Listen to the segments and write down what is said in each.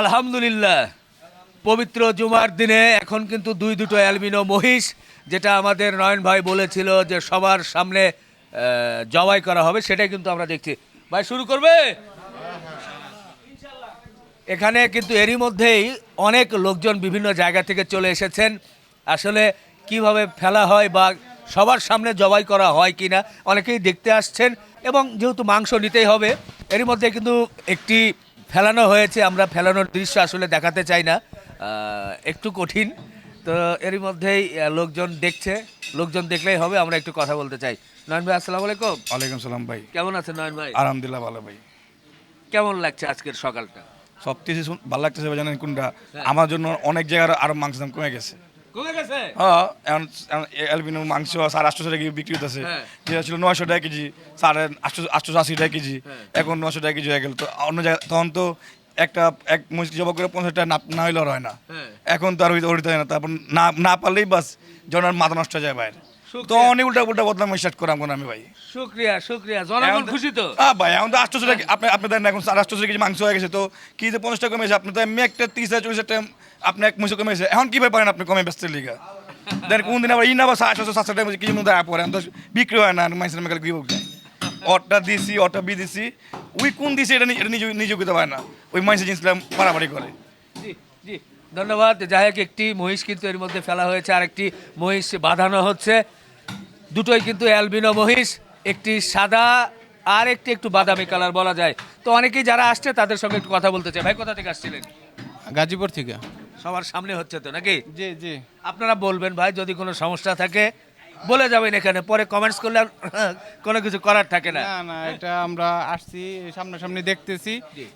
আলহামদুলিল্লাহ। পবিত্র জুমার দিনে এখন কিন্তু দুই দুটো অ্যালবিনো মহিষ, যেটা আমাদের নয়ন ভাই বলেছিল যে সবার সামনে জবাই করা হবে, সেটাই কিন্তু আমরা দেখছি। ভাই, শুরু করবে? এখানে কিন্তু এরই মধ্যেই অনেক লোকজন বিভিন্ন জায়গা থেকে চলে এসেছেন। আসলে কীভাবে ফেলা হয় বা সবার সামনে জবাই করা হয় কিনা, অনেকেই দেখতে আসছেন এবং যেহেতু মাংস নিতেই হবে, এরই মধ্যে কিন্তু একটি ফেলানো হয়েছে আমরা ফেলানোর দৃশ্য আসলে দেখাতে চাই না একটু কঠিন। তো এরই মধ্যেই লোকজন দেখছে লোকজন দেখলেই হবে আমরা একটু কথা বলতে চাই। নয়ন ভাই আসসালামু আলাইকুম। ওয়ালাইকুম সালাম ভাই। কেমন আছেন নয়ন ভাই? আলহামদুলিল্লাহ ভালো ভাই। কেমন লাগছে আজকের সকালটা? সব কিছু ভালো লাগতেছে জানেন কোনটা? আমার জন্য অনেক জায়গার আরও মাংস দাম কমে গেছে। কমে গেছে? হ্যাঁ এখন মাংস সাড়ে আটশো টাকা বিক্রি হতেছে হ্যাঁ। যেটা ছিল নয়শো টাকা কেজি সাড়ে আটশো আটশো আশি টাকা কেজি। এখন নশো টাকা কেজি হয়ে গেল। তো অন্য জায়গায় তখন তো একটা এক করে পঞ্চাশ টাকা না না হইলে আর হয় না। হ্যাঁ। এখন তো আর হইতে হয় না। তারপর না না পারলেই বাস যখন আর মাথা নষ্ট হয়ে যায় বাইরে। তো অনেক উল্টা উল্টা বদলাম স্টার্ট করাম কোন আমি ভাই? শুক্রিয়া শুক্রিয়া। জনগণ খুশি তো? হ্যাঁ ভাই এখন তো আটশো টাকা আপনি আপনি দেন এখন আটশো কেজি মাংস হয়ে গেছে তো কি যে পঞ্চাশ টাকা কমেছে? আপনি তো এমনি একটা তিরিশ হাজার চল্লিশ হাজার আপনি এক মহিষ কমেছে। এখন কীভাবে পারেন আপনি কমে ব্যস্তের লিগা? দেন কোন দিন আবার ইন আবার সাড়ে ছশো সাতশো টাকা কেজি মধ্যে এখন তো বিক্রি হয় না মাইসের মেকাল কি অটটা দিছি অটটা বি দিছি। ওই কোন দিছি এটা নি- এটা নিজে নিজে করতে পারে না। ওই মাইসের জিনিসটা পারাপারি করে। জি জি। ধন্যবাদ। যাই হোক একটি মহিষ কিন্তু এর মধ্যে ফেলা হয়েছে। আর একটি মহিষ বাঁধানো হচ্ছে। দুটোই কিন্তু অ্যালবিনো মহিষ একটি সাদা আর একটি একটু বাদামি কালার বলা যায়। তো অনেকেই যারা আসছে তাদের সঙ্গে একটু কথা বলতে চাই। ভাই কোথা থেকে আসছিলেন? গাজীপুর থেকে। সবার সামনে হচ্ছে তো নাকি? জি জি। আপনারা বলবেন ভাই যদি কোনো সমস্যা থাকে বলে যাবেন এখানে পরে কমেন্টস করলে আর কোনো কিছু করার থাকে না। না না এটা আমরা আসছি সামনাসামনি দেখতেছি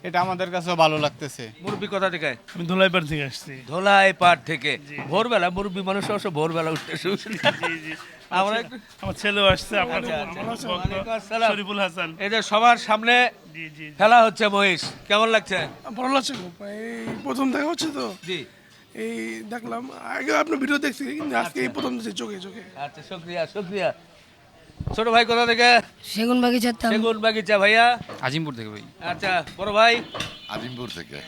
এটা আমাদের কাছেও ভালো লাগতেছে। মুরব্বী কোথা থেকে? আমি ধুলাইপাড় থেকে আসছি। ধোলাই পাড় থেকে ভোরবেলা মুরব্বী মানুষ অবশ্য ভোরবেলা উঠতে শুরু আমরা আমার ছেলেও আসছে আপনার আচ্ছা, আচ্ছা। শরীফুল হাসান। এই যে সবার সামনে জি জি জি। খেলা হচ্ছে মহিষ। কেমন লাগছে? ভালো লাগছে এই প্রথম দেখা হচ্ছে তো। জি। এই দেখলাম আগে আপনার ভিডিও দেখছি কিন্তু আজকে এই প্রথম দেখছি চোখে চোখে। আচ্ছা শুক্রিয়া শুক্রিয়া। ছোট ভাই কোথা থেকে? সেগুন বাগিচার দাম সেগুন বাগিচা ভাইয়া? আজিমপুর থেকে ভাই। আচ্ছা বড় ভাই? আজিমপুর থেকে।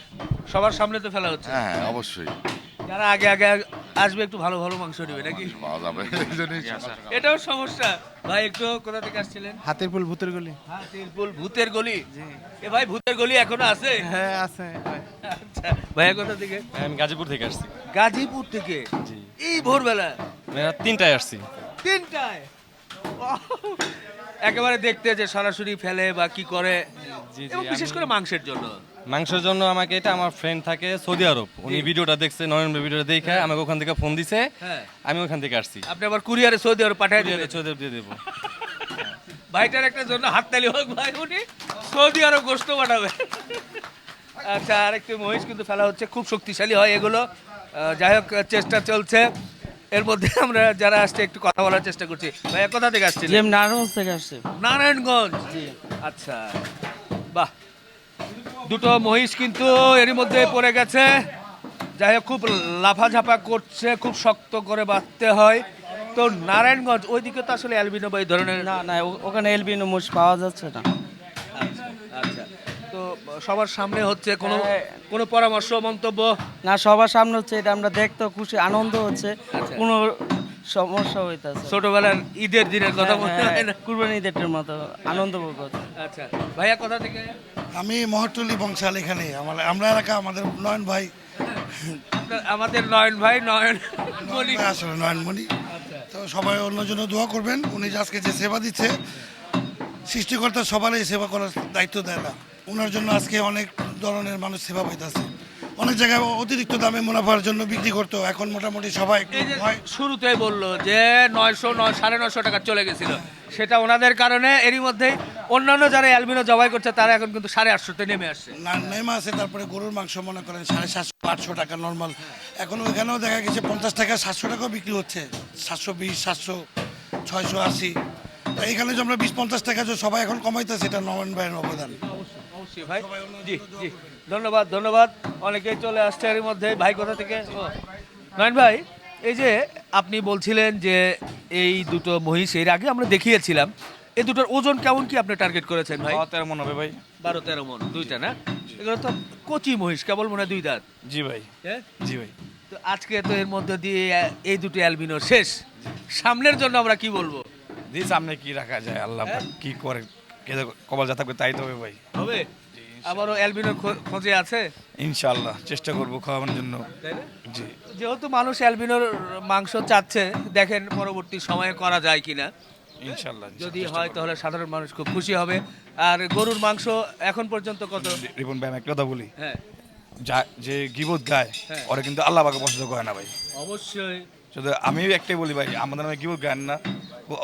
সবার সামনে তো ফেলা হচ্ছে। হ্যাঁ হ্যাঁ অবশ্যই। যারা আগে আগে আসবে একটু ভালো ভালো মাংস নেবে নাকি? পাওয়া যাবে সকাল- এটাও সমস্যা। ভাই একটু কোথা থেকে আসছিলেন? হাতের ফুল ভূতের গলি। হ্যাঁ তিরপুল ভূতের গলি? এ ভাই ভূতের গলি এখনও আছে? হ্যাঁ আছে আচ্ছা ভাইয়া কোথা থেকে? আমি গাজীপুর থেকে আসছি। গাজীপুর থেকে? এই ভোরবেলা? তিনটায় আসছি। তিনটায়? একেবারে দেখতে যে সরাসরি ফেলে বা কি করে। জি, এবং বিশেষ করে মাংসের জন্য। মাংসের জন্য আমাকে এটা আমার ফ্রেন্ড থাকে সৌদি আরব। উনি ভিডিওটা দেখছে নরেন্দ্র ভিডিওটা দেখে আমাকে ওখান থেকে ফোন দিছে। হ্যাঁ। আমি ওখান থেকে আসছি। আপনি আবার কুরিয়ারে সৌদি আরব পাঠায় দিলেন। সৌদি আরব দিয়ে দেবো। ভাইটার একটা জন্য হাততালি হোক ভাই উনি সৌদি আরব গোস্ত পাঠাবে। আচ্ছা আরেকটি মহিষ কিন্তু ফেলা হচ্ছে খুব শক্তিশালী হয় এগুলো। যাই হোক চেষ্টা চলছে। এর মধ্যে আমরা যারা আসছে একটু কথা বলার চেষ্টা করছি। ভাইয়া কোথা থেকে আসছি নারায়ণগঞ্জ থেকে আসছে। নারায়ণগঞ্জ? আচ্ছা বাহ। দুটো মহিষ কিন্তু এরই মধ্যে পড়ে গেছে। যাই হোক খুব লাফাঝাপা করছে খুব শক্ত করে বাঁধতে হয়। তো নারায়ণগঞ্জ ওইদিকে তো আসলে অ্যালবিনো বা এই ধরনের না না ওখানে এলবিনো মোষ পাওয়া যাচ্ছে না। আচ্ছা আচ্ছা। তো সবার সামনে হচ্ছে কোনো কোনো পরামর্শ মন্তব্য? না সবার সামনে হচ্ছে এটা আমরা দেখতে খুশি আনন্দ হচ্ছে আচ্ছা। কোনো সমস্যা হইতাছে ছোটবেলার ঈদের দিনের কথা মনে হয় না? কুরবানি ঈদের মতো আনন্দ ভোগ হচ্ছে। আচ্ছা ভাইয়া কথা থেকে? আমি মহটুলি বংশাল এখানে আমার আমরা এলাকা আমাদের নয়ন ভাই। আমাদের নয়ন ভাই নয়ন ভাই আসলে নয়নমণি তো সবাই অন্য জন্য দোয়া করবেন উনি যে আজকে যে সেবা দিচ্ছে সৃষ্টিকর্তা সবারই সেবা করার দায়িত্ব দেয় না। ওনার জন্য আজকে অনেক ধরনের মানুষ সেবা পাইতেছে। অনেক জায়গায় অতিরিক্ত দামে মুনাফার জন্য বিক্রি করতো। এখন মোটামুটি সবাই শুরুতেই বলল যে নয়শো নয় সাড়ে নয়শো টাকা চলে গেছিল। সেটা ওনাদের কারণে এরই মধ্যেই অন্যান্য যারা অ্যালবিনো জবাই করছে তারা এখন কিন্তু সাড়ে আটশোতে নেমে আসছে। না নেমে আছে তারপরে গরুর মাংস মনে করেন সাড়ে সাতশো আটশো টাকা নর্মাল এখন ওইখানেও দেখা গেছে পঞ্চাশ টাকা সাতশো টাকাও বিক্রি হচ্ছে। সাতশো বিশ সাতশো ছয়শো আশি। এখানে যে আমরা বিশ পঞ্চাশ টাকা যে সবাই এখন কমাইতেছে এটা নয়ন ভাইয়ের অবদান। অবশ্যই ভাই। জি জি। ধন্যবাদ ধন্যবাদ। অনেকেই চলে আসছে এর মধ্যে। ভাই কোথা থেকে? ও, নয়ন ভাই এই যে আপনি বলছিলেন যে এই দুটো মহিষ এর আগে আমরা দেখিয়েছিলাম এই দুটোর ওজন কেমন কি আপনি টার্গেট করেছেন ভাই? তেরো মন হবে ভাই। বারো তেরো মন দুইটা না? এগুলো তো কচি মহিষ কেবল মনে হয় দুই দাঁত। জি ভাই। হ্যাঁ? জি ভাই। তো আজকে তো এর মধ্যে দিয়ে এই দুটো অ্যালবিনো শেষ। সামনের জন্য আমরা কি বলব? দিয়ে সামনে কি রাখা যায় আল্লাহ পাক কি করে যে কপাল যা থাকবে তাই তো হবে ভাই। হবে? আবারও অ্যালবিনোর খোঁজে আছে? ইনশাআল্লাহ চেষ্টা করব খাওয়ানোর জন্য। জি। যেহেতু মানুষ অ্যালবিনোর মাংস চাচ্ছে দেখেন পরবর্তী সময়ে করা যায় কিনা। ইনশাল্লাহ যদি হয় তাহলে সাধারণ মানুষ খুব খুশি হবে। আর গরুর মাংস এখন পর্যন্ত কত? রিপন ভাই একটা কথা বলি। হ্যাঁ। যা যে গিবত গায় হ্যাঁ। ওরা কিন্তু আল্লাহ পাকে পছন্দ করে না ভাই। অবশ্যই। শুধু আমি একটাই বলি ভাই আমাদের নামে গিবত গান না।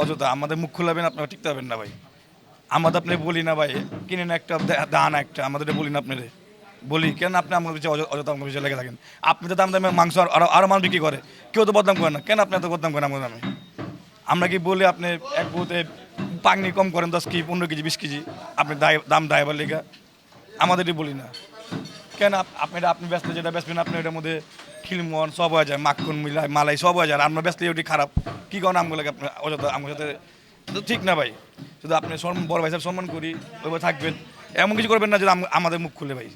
অযথা আমাদের মুখ খুলাবেন আপনারা টিকতে পারবেন না ভাই। আমাদের আপনি বলি না ভাই, কিনেন একটা, দান একটা আমাদের বলি না আপনাদের বলি, কেন আপনি আমার পিছিয়ে অযথা আমার পিছিয়ে লেগে থাকেন? আপনি তো দাম দামে মাংস আর- আরও আরও মানুষ বিক্রি করে। কেউ তো বদনাম করে না। কেন আপনি এত বদনাম করেন আমাদের নামে? আমরা কি বলি আপনি এক বউতে পাগনি কম করেন, দশ কেজি, পনেরো কেজি, বিশ কেজি? আপনি দাম দায়বার লেগা। আমাদেরই বলি না। কেন আপনি আপনি ব্যস্ত, যেটা ব্যস্ত আপনি এটার মধ্যে খিলমন সব হয়ে যায়, মাখন, মিলাই মালাই সব হয়ে যায়। আমরা ব্যস্ত ওটি খারাপ। কী কারণ আমগুলোকে আপনি অযথা আমার সাথে ঠিক না ভাই। শুধু আপনি বড় ভাই সাহেব সম্মান করি ওইভাবে থাকবেন। এমন কিছু করবেন না যে আমাদের মুখ খুলে ভাই।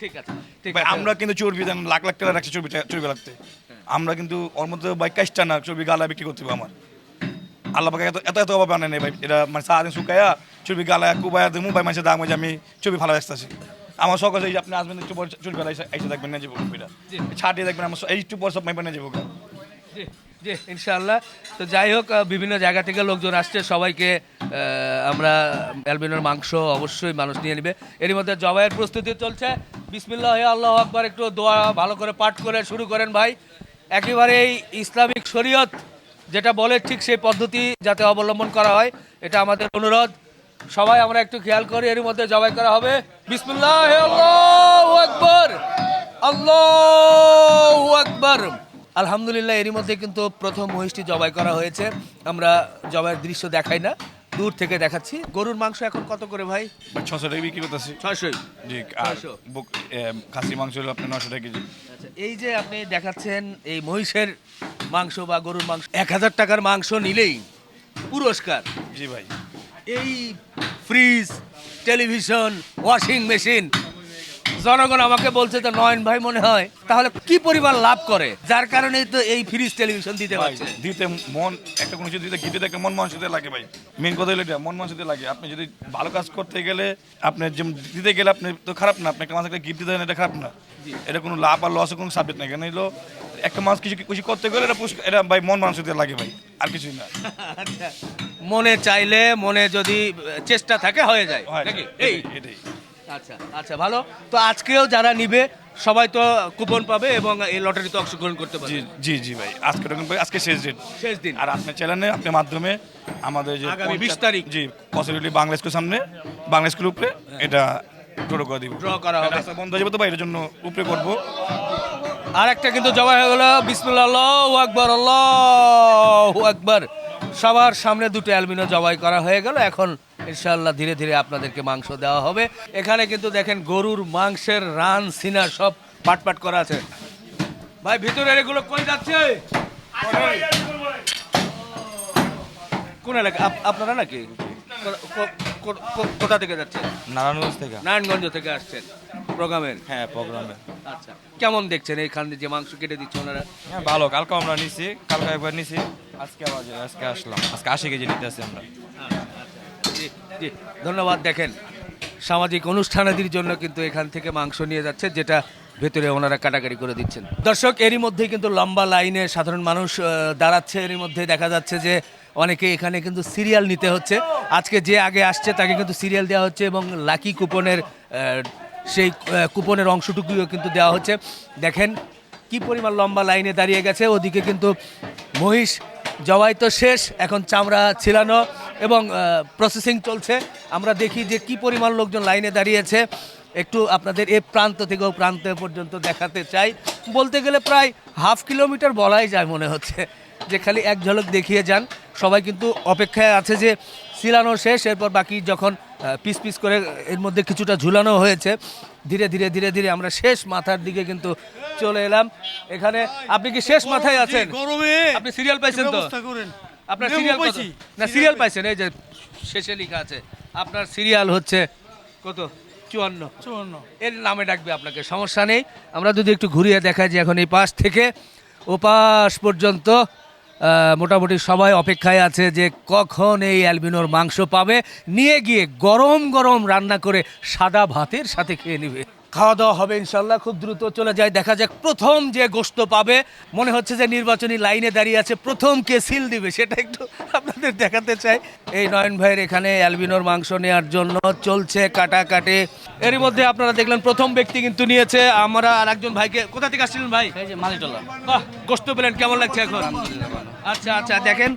ঠিক আছে ঠিক ভাই আমরা কিন্তু চর্বি দেন লাখ লাখ টাকা রাখছি চর্বি চর্বি রাখতে আমরা কিন্তু ওর মধ্যে ভাই কাজটা না চর্বি গালা বিক্রি করতে হবে আমার। আল্লাহ পাকে এত এত এত অভাব আনে নেই ভাই। এটা মানে সারাদিন শুকায়া চর্বি গালায় কুবায়া দেবো ভাই মানুষের দাম হয়েছে আমি চর্বি ভালো রাখতেছি আমার শখ আছে আপনি আসবেন একটু পর চর্বি গালা এসে দেখবেন না যাব এটা ছাটিয়ে দেখবেন আমার এই একটু পর সব মাইবেন না যাব জি, ইনশাআল্লাহ। তো যাই হোক বিভিন্ন জায়গা থেকে লোকজন আসছে, সবাইকে আমরা অ্যালবিনোর মাংস অবশ্যই মানুষ নিয়ে নেবে। এরই মধ্যে জবাইয়ের প্রস্তুতি চলছে। বিসমিল্লাহ আল্লাহ আকবার, একটু দোয়া ভালো করে পাঠ করে শুরু করেন ভাই। একেবারে এই ইসলামিক শরীয়ত যেটা বলে ঠিক সেই পদ্ধতি যাতে অবলম্বন করা হয়, এটা আমাদের অনুরোধ। সবাই আমরা একটু খেয়াল করি এর মধ্যে জবাই করা হবে। বিসমিল্লাহ আল্লাহু আকবার আল্লাহু আকবার। আলহামদুলিল্লাহ এরই মধ্যে কিন্তু প্রথম মহিষটি জবাই করা হয়েছে। আমরা জবাইয়ের দৃশ্য দেখাই না দূর থেকে দেখাচ্ছি। গরুর মাংস এখন কত করে ভাই? ছশো টাকা বিক্রি করতেছি। ছয়শোই জি আর ছয়শো। খাসি মাংস হলো আপনার নশো টাকা কেজি। আচ্ছা এই যে আপনি দেখাচ্ছেন এই মহিষের মাংস বা গরুর মাংস এক হাজার টাকার মাংস নিলেই পুরস্কার। জি ভাই। এই ফ্রিজ টেলিভিশন ওয়াশিং মেশিন জনগণ আমাকে বলছে তো নয়ন ভাই মনে হয় তাহলে কি পরিমাণ লাভ করে? যার কারণে তো এই ফ্রিজ টেলিভিশন দিতে পারছে। দিতে মন একটা কোনো কিছু দিতে গিফট একটা মন মানুষতে লাগে ভাই। মেন কথা হলো এটা মন মানুষতে লাগে। আপনি যদি ভালো কাজ করতে গেলে আপনি যে দিতে গেলে আপনি তো খারাপ না আপনি একটা মানুষ একটা গিফট দিতে এটা খারাপ না। এটা কোনো লাভ আর লসের কোনো সাবজেক্ট নাই কেন হলো একটা মানুষ কিছু কিছু করতে গেলে এটা পুরস্কার- এটা ভাই মন মানুষতে লাগে ভাই আর কিছুই না। আচ্ছা। মনে চাইলে মনে যদি চেষ্টা থাকে হয়ে যায়। হয় নাকি? এই এটাই। আচ্ছা আচ্ছা ভালো। তো আজকেও যারা নিবে সবাই তো কুপন পাবে এবং এই লটারিতে অংশগ্রহণ করতে পারবে। জি জি ভাই। আজকে আজকে শেষ ডেট শেষ দিন। আর আপনার চ্যানেলে আপনার মাধ্যমে আমাদের যে আগামী 20 তারিখ। জি পসিবিলিটি বাংলা স্কুলের সামনে বাংলা স্কুল উপরে এটা টোটো করে দিব। Draw করা হবে। রাস্তা বন্ধ হয়ে যাবে তো ভাই জন্য উপরে করব। আর একটা কিন্তু জবাই হয়ে গেল। বিসমুল্লাহ আল্লাহু আকবার আল্লাহু আকবার। সবার সামনে দুটো অ্যালবিনো জবাই করা হয়ে গেল। এখন ইনশাআল্লাহ ধীরে ধীরে আপনাদেরকে মাংস দেওয়া হবে। এখানে কিন্তু দেখেন গরুর মাংসের রান সিনা সব পাট পাট করা আছে। ভাই ভিতরের এগুলো কই যাচ্ছে? কোন এলাকা? আপনারা নাকি? কোথা থেকে যাচ্ছেন? নারায়ণগঞ্জ থেকে। নারায়ণগঞ্জ থেকে আসছেন। প্রোগ্রামের? হ্যাঁ প্রোগ্রামে আচ্ছা। কেমন দেখছেন এইখানে যে মাংস কেটে দিচ্ছে ওনারা? হ্যাঁ ভালো। কালকে আমরা নিছি। কালকে একবার নিছি। আজকে আবার আজকে আসলাম। আজকে আশি কেজি নিতে আসি আমরা। জি জি, ধন্যবাদ। দেখেন, সামাজিক অনুষ্ঠানাদির জন্য কিন্তু এখান থেকে মাংস নিয়ে যাচ্ছে, যেটা ভেতরে ওনারা কাটাকাটি করে দিচ্ছেন। দর্শক, এরই মধ্যেই কিন্তু লম্বা লাইনে সাধারণ মানুষ দাঁড়াচ্ছে। এরই মধ্যে দেখা যাচ্ছে যে অনেকে এখানে কিন্তু সিরিয়াল নিতে হচ্ছে। আজকে যে আগে আসছে, তাকে কিন্তু সিরিয়াল দেওয়া হচ্ছে এবং লাকি কুপনের সেই কুপনের অংশটুকুও কিন্তু দেওয়া হচ্ছে। দেখেন, কি পরিমাণ লম্বা লাইনে দাঁড়িয়ে গেছে। ওদিকে কিন্তু মহিষ জবাই তো শেষ, এখন চামড়া ছিলানো এবং প্রসেসিং চলছে। আমরা দেখি যে কি পরিমাণ লোকজন লাইনে দাঁড়িয়েছে। একটু আপনাদের এ প্রান্ত থেকে ও প্রান্ত পর্যন্ত দেখাতে চাই। বলতে গেলে প্রায় হাফ কিলোমিটার বলাই যায় মনে হচ্ছে। যে খালি এক ঝলক দেখিয়ে যান। সবাই কিন্তু অপেক্ষায় আছে যে সিলানো শেষ এরপর বাকি যখন পিস পিস করে এর মধ্যে কিছুটা ঝুলানো হয়েছে ধীরে ধীরে ধীরে ধীরে আমরা শেষ মাথার দিকে কিন্তু চলে এলাম। এখানে আপনি কি শেষ মাথায় আছেন? আপনি সিরিয়াল পাইছেন তো? আপনার সিরিয়াল। না সিরিয়াল পাইছেন এই যে শেষে লেখা আছে। আপনার সিরিয়াল হচ্ছে কত? চুয়ান্ন। চুয়ান্ন। এর নামে ডাকবে আপনাকে সমস্যা নেই। আমরা যদি একটু ঘুরিয়ে দেখাই যে এখন এই পাশ থেকে ও পাশ পর্যন্ত মোটামুটি সবাই অপেক্ষায় আছে যে কখন এই অ্যালবিনোর মাংস পাবে। নিয়ে গিয়ে গরম গরম রান্না করে সাদা ভাতের সাথে খেয়ে নেবে। খাওয়া দাওয়া হবে ইনশাল্লাহ খুব দ্রুত চলে যায়। দেখা যাক প্রথম যে গোস্ত পাবে মনে হচ্ছে যে নির্বাচনী লাইনে দাঁড়িয়ে আছে প্রথম কে সিল দিবে সেটা একটু আপনাদের দেখাতে চাই। এই নয়ন ভাইয়ের এখানে অ্যালবিনোর মাংস নেওয়ার জন্য চলছে কাটাকাটি। এর মধ্যে আপনারা দেখলেন প্রথম ব্যক্তি কিন্তু নিয়েছে আমরা আর একজন ভাইকে কোথা থেকে আসছিলেন ভাই? বাহ গোস্ত পেলেন কেমন লাগছে এখন? আচ্ছা আচ্ছা দেখেন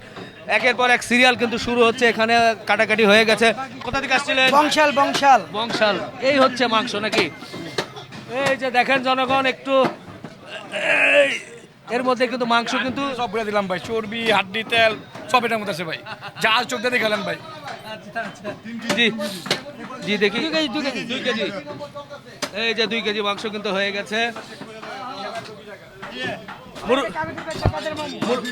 একের পর এক সিরিয়াল কিন্তু শুরু হচ্ছে এখানে কাটাকাটি হয়ে গেছে। কোথা থেকে আসছিলেন? বংশাল বংশাল। বংশাল এই হচ্ছে মাংস নাকি? এই যে দেখেন জনগণ একটু এর মধ্যে কিন্তু মাংস কিন্তু সব বলে দিলাম ভাই চর্বি হাড্ডি তেল সব এটার মধ্যে আছে ভাই। যা চোখ দিয়ে দেখালেন ভাই। জি জি দেখি। দুই কেজি দুই কেজি। দুই কেজি। এই যে দুই কেজি মাংস কিন্তু হয়ে গেছে। মুরু- মুরু-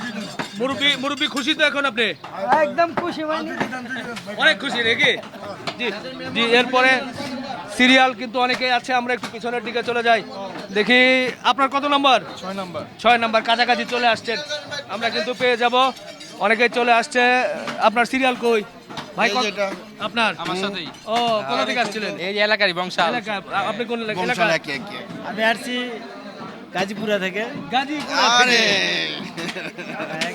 মুরব্বি মুরব্বি খুশি তো এখন আপনি? একদম খুশি মানে অনেক খুশি নাকি? জি জি এরপরে সিরিয়াল কিন্তু অনেকেই আছে আমরা একটু পিছনের দিকে চলে যাই। দেখি আপনার কত নম্বর? ছয় নম্বর। ছয় নম্বর কাছাকাছি চলে আসছেন। আমরা কিন্তু পেয়ে যাব। অনেকেই চলে আসছে। আপনার সিরিয়াল কই? ভাই আপনার? আমার সাথেই। ও কোথা থেকে আসছিলেন? এই এলাকারই বংশাল। এলাকা আপনি কোন এলাকা এলাকা? আমি আসছি গাজীপুরা থেকে। গাজীপুর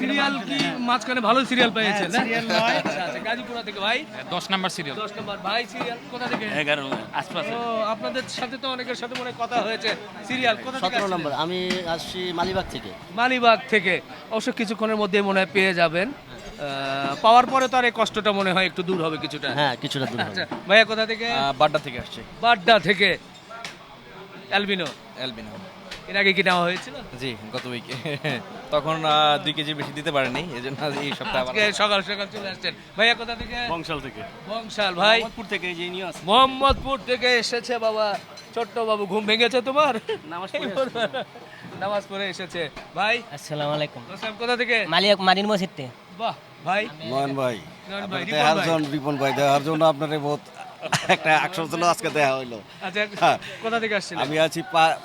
সিরিয়াল কি মাঝখানে ভালো সিরিয়াল পেয়েছেন না সিরিয়াল নয়। আচ্ছা আচ্ছা গাজীপুরা থেকে ভাই? দশ নাম্বার সিরিয়াল। দশ নম্বর। ভাই সিরিয়াল কোথা থেকে? এগারো আশপাশে। ও আপনাদের সাথে তো অনেকের সাথে মনে হয় কথা হয়েছে। সিরিয়াল কোথা থেকে সতেরো আসছিলেন? নম্বর আমি আসছি মালিবাগ থেকে। মালিবাগ থেকে। অবশ্য কিছুক্ষণের মধ্যে মনে হয় পেয়ে যাবেন। পাওয়ার পরে তো আর এই কষ্টটা মনে হয় একটু দূর হবে কিছুটা। হ্যাঁ কিছুটা দূর আচ্ছা ভাইয়া কোথা থেকে? বাড্ডা থেকে আসছে। বাড্ডা থেকে। অ্যালবিনো। অ্যালবিনো। এর আগে কি নেওয়া হয়েছিল? জি গত উইকে তখন দুই কেজির বেশি দিতে পারেনি এই জন্য এই সপ্তাহে আজকে সকাল সকাল চলে আসছেন। ভাইয়া কোথা থেকে? বংশাল থেকে। বংশাল ভাই। মোহাম্মদপুর থেকে যে নিয়ে আসছি মোহাম্মদপুর থেকে এসেছে বাবা ছোট্ট বাবু ঘুম ভেঙেছে তোমার? নামাজ নামাজ পড়ে এসেছে। ভাই আসসালামু আলাইকুম। কোথা থেকে? মালিক মাদিন মসজিদতে বাহ ভাই। নয়ন ভাই। নয়ন ভাই, রিপন ভাই। রিপন ভাই জন্য আপনার বহুত একটা আকর্ষণ ছিল আজকে দেখা হইল। আচ্ছা হ্যাঁ। কোথা থেকে আসছিলেন? আমি আছি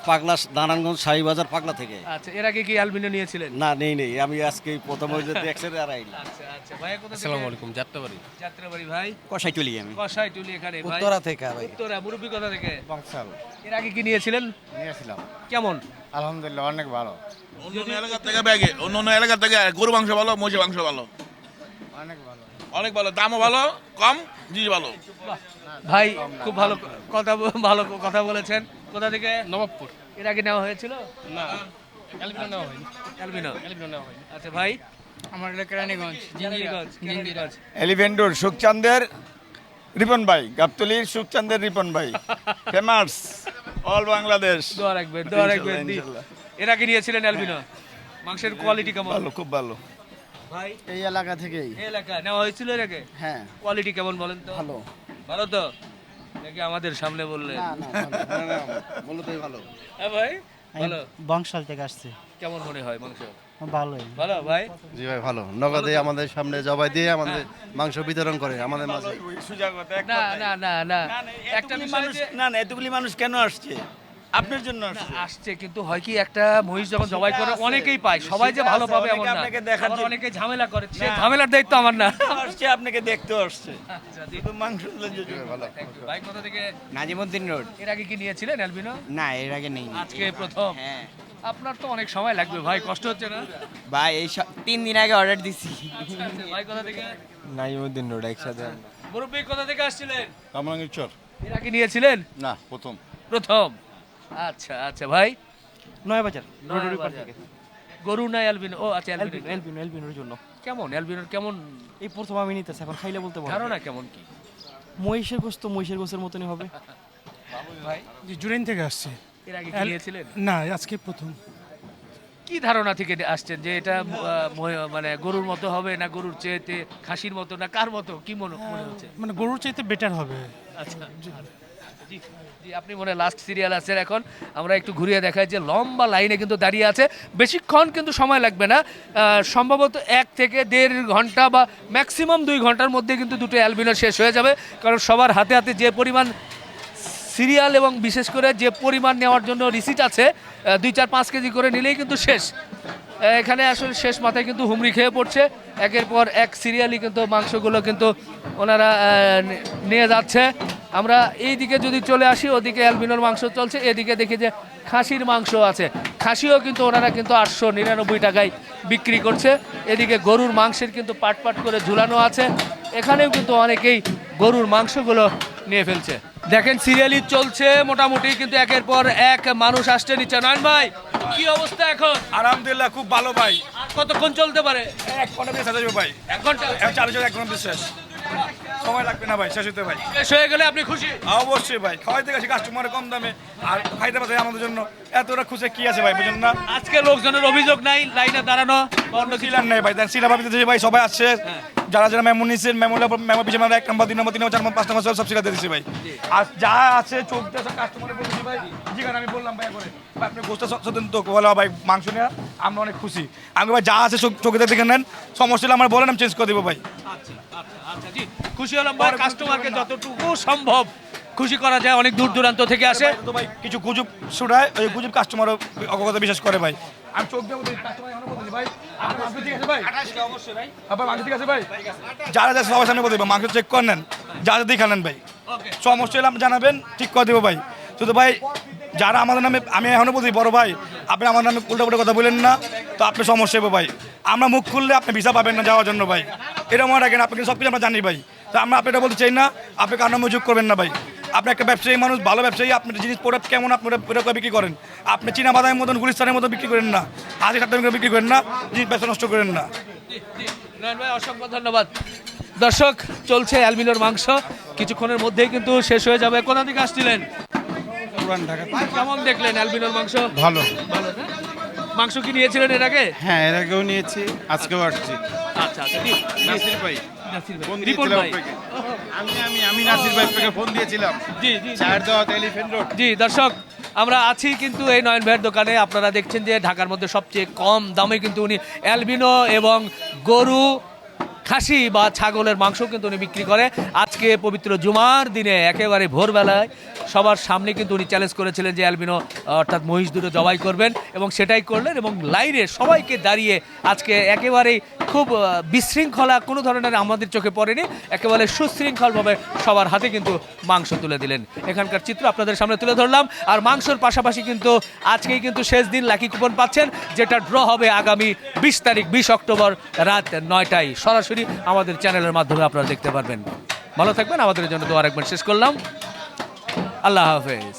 পাগলা নারায়ণগঞ্জ শাহীবাজার পাগলা থেকে। আচ্ছা এর আগে কি অ্যালবিনো নিয়েছিলেন? না নেই নেই। আমি আজকে প্রথম ওই যে দেখছেন আর আইলাম আচ্ছা আচ্ছা। ভাইয়া কোথা থেকে? আসসালামু আলাইকুম যাত্রাবাড়ি। যাত্রাবাড়ি ভাই। কষাই তুলি আমি। কষাই টুলি এখানে ভাই। উত্তরা থেকে ভাই। উত্তরা মুরব্বি কোথা থেকে? বংশাল। এর আগে কি নিয়েছিলেন? নিয়েছিলাম। কেমন? আলহামদুলিল্লাহ অনেক ভালো। অন্য অন্য এলাকা থেকে ব্যাগে অন্য অন্য এলাকা থেকে গরু মাংস ভালো মহিষের মাংস ভালো। অনেক ভালো। অনেক ভালো দামও ভালো কম জিনিস ভালো। ভাই খুব ভালো কথা ভালো কথা বলেছেন। কোথা থেকে? নবাবপুর। এর আগে নেওয়া হয়েছিল? না অ্যালবিনো নেওয়া হয়নি। অ্যালবিনো অ্যালবিনো নেওয়া হয়নি। আচ্ছা ভাই? আমার এলাকা রানীগঞ্জ কেরানীগঞ্জ কেরানীগঞ্জ। এলিভেন্ডোর সুখচান্দের রিপন ভাই গাবতলির সুখচান্দের রিপন ভাই। ফেমাস অল বাংলাদেশ দোয়া রাখবেন দোয়া রাখবেন এর আগে নিয়েছিলেন অ্যালবিনো। মাংসের কোয়ালিটি কেমন? ভালো খুব ভালো। ভাই? এই এলাকা থেকেই। এই এলাকা। নেওয়া হয়েছিল এর আগে? হ্যাঁ। কোয়ালিটি কেমন বলেন তো? ভালো। ভালো তো? নাকি আমাদের সামনে বললেন? বলো তো ভালো। হ্যাঁ ভাই ভালো? বংশাল থেকে আসছি। কেমন মনে হয় মাংস ভালোই। ভালো ভাই? জি ভাই ভালো। নগদে আমাদের সামনে জবাই দিয়ে আমাদের মাংস বিতরণ করে আমাদের মাঝে। না না না না। একটা বিষয় যে না না এতগুলি মানুষ কেন আসছে? আপনার জন্য আসছে। কিন্তু হয় কি একটা মহিষ যখন জবাই করে অনেকেই পায়। সবাই যে ভালো পাবে এমন না। আপনাকে দেখার জন্য- অনেকে ঝামেলা করে। সে ঝামেলার দায়িত্ব আমার না। আসছে আপনাকে দেখতে আসছে। আচ্ছা, শুধু মাংস ভাই কোথা থেকে? নাজিমুদ্দিন রোড। এর আগে কি নিয়েছিলেন অ্যালবিনো? না এর আগে নেই আজকে প্রথম। হ্যাঁ। আপনার তো অনেক সময় লাগবে ভাই কষ্ট হচ্ছে না? ভাই এই তিন দিন আগে অর্ডার দিছি। আচ্ছা, আচ্ছা, ভাই কোথা থেকে? নাজিমুদ্দিন রোড একসাথে মুরব্বী কোথা থেকে আসছিলেন? কামরাঙ্গীরচর এর আগে নিয়েছিলেন? না প্রথম। প্রথম। আচ্ছা আচ্ছা ভাই। নয় বাজার নয়াবাজার। গরু না অ্যালবিনো ও আচ্ছা অ্যালবিনো এলবিন এলবিনের জন্য। কেমন? অ্যালবিনোর কেমন? এই প্রথম আমি নিতেছি এখন খাইলে বলতে পারব। ধারণা কেমন কি? মহিষের গোস্ত মহিষের গোস্তের মতনই হবে। ভাই জি জুরেন থেকে আসছে। এর আগে কি নিয়েছিলেন না আজকে প্রথম। কি ধারণা থেকে আসছেন যে এটা মানে গরুর মতো হবে না গরুর চেয়েতে খাসির মতো না কার মতো? কি মনে মনে হচ্ছে? মানে গরুর চাইতে বেটার হবে। আচ্ছা। জি আপনি মনে লাস্ট সিরিয়াল আছেন এখন। আমরা একটু ঘুরিয়ে দেখাই যে লম্বা লাইনে কিন্তু দাঁড়িয়ে আছে। বেশিক্ষণ কিন্তু সময় লাগবে না। সম্ভবত এক থেকে দেড় ঘণ্টা বা ম্যাক্সিমাম দুই ঘণ্টার মধ্যে কিন্তু দুটো অ্যালবিনো শেষ হয়ে যাবে। কারণ সবার হাতে হাতে যে পরিমাণ সিরিয়াল এবং বিশেষ করে যে পরিমাণ নেওয়ার জন্য রিসিট আছে দুই চার পাঁচ কেজি করে নিলেই কিন্তু শেষ। এখানে আসলে শেষ মাথায় কিন্তু হুমড়ি খেয়ে পড়ছে। একের পর এক সিরিয়ালই কিন্তু মাংসগুলো কিন্তু ওনারা নিয়ে যাচ্ছে। আমরা এই দিকে যদি চলে আসি ওদিকে অ্যালবিনোর মাংস চলছে। এদিকে দেখি যে খাসির মাংস আছে। খাসিও কিন্তু ওনারা কিন্তু আটশো নিরানব্বই টাকায় বিক্রি করছে। এদিকে গরুর মাংসের কিন্তু পাট পাট করে ঝুলানো আছে। এখানেও কিন্তু অনেকেই গরুর মাংসগুলো নিয়ে ফেলছে। দেখেন সিরিয়ালি চলছে মোটামুটি কিন্তু একের পর এক মানুষ আসছে নিচে। নয়ন ভাই কি অবস্থা এখন? আলহামদুলিল্লাহ খুব ভালো ভাই। কতক্ষণ চলতে পারে? এক ঘণ্টা বেশ ভাই। এক ঘণ্টা? চালু এক ঘণ্টা শেষ। সময় লাগবে না ভাই শেষ হতে ভাই। শেষ হয়ে গেলে আপনি খুশি? অবশ্যই ভাই খাওয়াইতে গেছি কাস্টমার কম দামে আর খাইতে পারে আমাদের জন্য। এতটা খুশি কি আছে ভাই বুঝুন না? আজকে লোকজনের অভিযোগ নাই লাইনে দাঁড়ানো। সিলার নেই ভাই। দেন সিলা ভাবিতে ভাই সবাই আসছে যারা যারা মেমো নিচ্ছেন মেমো মেমো পিছিয়ে আমরা এক নম্বর দুই নম্বর তিন নম্বর চার নম্বর পাঁচ নম্বর সব সব সিলা দিয়ে ভাই। আর যা আছে চোখ দিয়ে কাস্টমারে বলছি ভাই যেখানে আমি বললাম ভাই করে ভাই, আপনি গোষ্ঠটা সচেতন তো বলা ভাই মাংস নেওয়া আমরা অনেক খুশি। আমি ভাই যা আছে চোখে দেখে নেন সমস্যা হলে আমার বলেন আমি চেঞ্জ করে দেবো ভাই। আচ্ছা জি। খুশি হলাম ভাই কাস্টমারকে যতটুকু সম্ভব খুশি করা যায় অনেক দূর দূরান্ত থেকে আসে। কিছু গুজব শুনায় ওই গুজব কাস্টমারও অবগত বিশ্বাস করে ভাই। আমি চোখ বলতেছি, ভাই, আপনার মাংস ঠিক আছে ভাই? আপনার মাংস ঠিক আছে ভাই? যারা যা সবার সামনে বলতে মাংস চেক করে নেন যা যা দেখে নেন ভাই। সমস্যা হলে আপনি জানাবেন ঠিক করে দেবো ভাই। শুধু ভাই যারা আমাদের নামে আমি এখনও বলছি বড় ভাই আপনি আমার নামে উল্টা পুল্টা কথা বলেন না তো আপনি সমস্যা হবে ভাই। আমরা মুখ খুললে আপনি ভিসা পাবেন না যাওয়ার জন্য ভাই। এটা মনে রাখেন আপনি সব কিছু আমরা জানি ভাই। তো আমরা আপনি এটা বলতে চাই না আপনি কার নামে যোগ করবেন না ভাই। আপনি একটা ব্যবসায়ী মানুষ ভালো ব্যবসায়ী আপনার জিনিস প্রোডাক্ট কেমন আপনারা প্রোডাক্ট বিক্রি করেন। আপনি চীনা বাদামের মতন গুলিস্তানের মতো বিক্রি করেন না। আজকে সাতটা বিক্রি করেন না জিনিস ব্যবসা নষ্ট করেন না। ভাই অসংখ্য ধন্যবাদ। দর্শক চলছে অ্যালবিনোর মাংস। কিছুক্ষণের মধ্যেই কিন্তু শেষ হয়ে যাবে। কোথা থেকে আসছিলেন? কেমন দেখলেন অ্যালবিনোর মাংস? ভালো। ভালো মাংস কি নিয়েছিলেন এর আগে? হ্যাঁ এর আগেও নিয়েছি আজকেও আসছি। আচ্ছা আচ্ছা। ভাই। নাসির ভাই। ফোন রিপন দিয়েছিলাম ভাই আপনাকে। আমি আমি আমি নাসির ভাই আপনাকে ফোন দিয়েছিলাম জি জি জি। চায়ের দেওয়া এলিফেন্ট রোড জি দর্শক আমরা আছি কিন্তু এই নয়ন ভাইয়ের দোকানে আপনারা দেখছেন যে ঢাকার মধ্যে সবচেয়ে কম দামে কিন্তু উনি অ্যালবিনো এবং গরু খাসি বা ছাগলের মাংস কিন্তু উনি বিক্রি করে। আজকে পবিত্র জুমার দিনে একেবারে ভোরবেলায় সবার সামনে কিন্তু উনি চ্যালেঞ্জ করেছিলেন যে অ্যালবিনো অর্থাৎ মহিষ দুটো জবাই করবেন এবং সেটাই করলেন এবং লাইনে সবাইকে দাঁড়িয়ে আজকে একেবারেই খুব বিশৃঙ্খলা কোনো ধরনের আমাদের চোখে পড়েনি, একেবারে সুশৃঙ্খলভাবে সবার হাতে কিন্তু মাংস তুলে দিলেন। এখানকার চিত্র আপনাদের সামনে তুলে ধরলাম। আর মাংসর পাশাপাশি কিন্তু আজকেই কিন্তু শেষ দিন লাকি কুপন পাচ্ছেন, যেটা ড্র হবে আগামী বিশ তারিখ, বিশ অক্টোবর রাত নয়টায়। সরাসরি আমাদের চ্যানেলের মাধ্যমে আপনারা দেখতে পারবেন। ভালো থাকবেন, আমাদের জন্য দোয়া রাখবেন। শেষ করলাম। আল্লাহ হাফেজ।